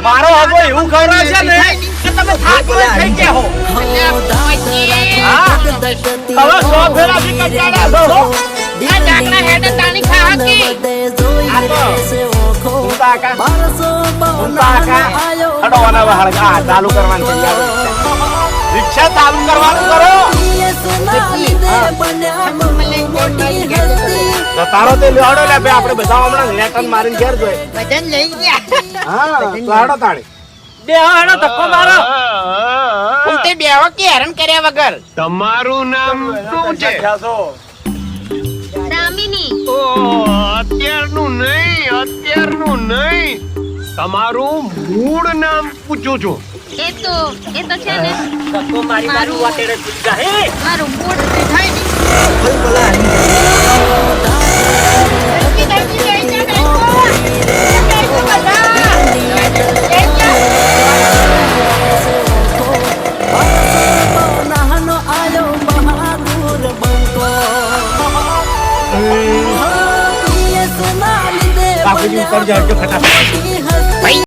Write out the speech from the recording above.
મારો હગો એવું ખવડાવે છે ને કે તમે થાકવા થઈ ગયા હો હવે સો ફેરાથી કંટાળ્યા છો હો. આ ડાકના હેડ તાણી ખા હકી. આ તો કાકા. કાકા. હડોવાના વહાણ. આ ચાલુ કરવાનું છે રિક્ષા ચાલુ કરવાનું કરો તારો તે લેવાડો લે આપણે બધા હમણાં લેટન મારીને ઘેર જોઈએ વજન લઈ ગયા. હા લાડો તાળી. બે ધક્કો મારો. હું તે બેહો કે હેરાન કર્યા વગર. તમારું નામ શું છે? દામિની ઓ અત્યારનું નહીં અત્યારનું નહીં. તમારું મૂળ નામ પૂછું છું. એ તો એ તો છે ને. ધક્કો મારી મારું વાટેડે હે! મારું મૂળ Aku juga.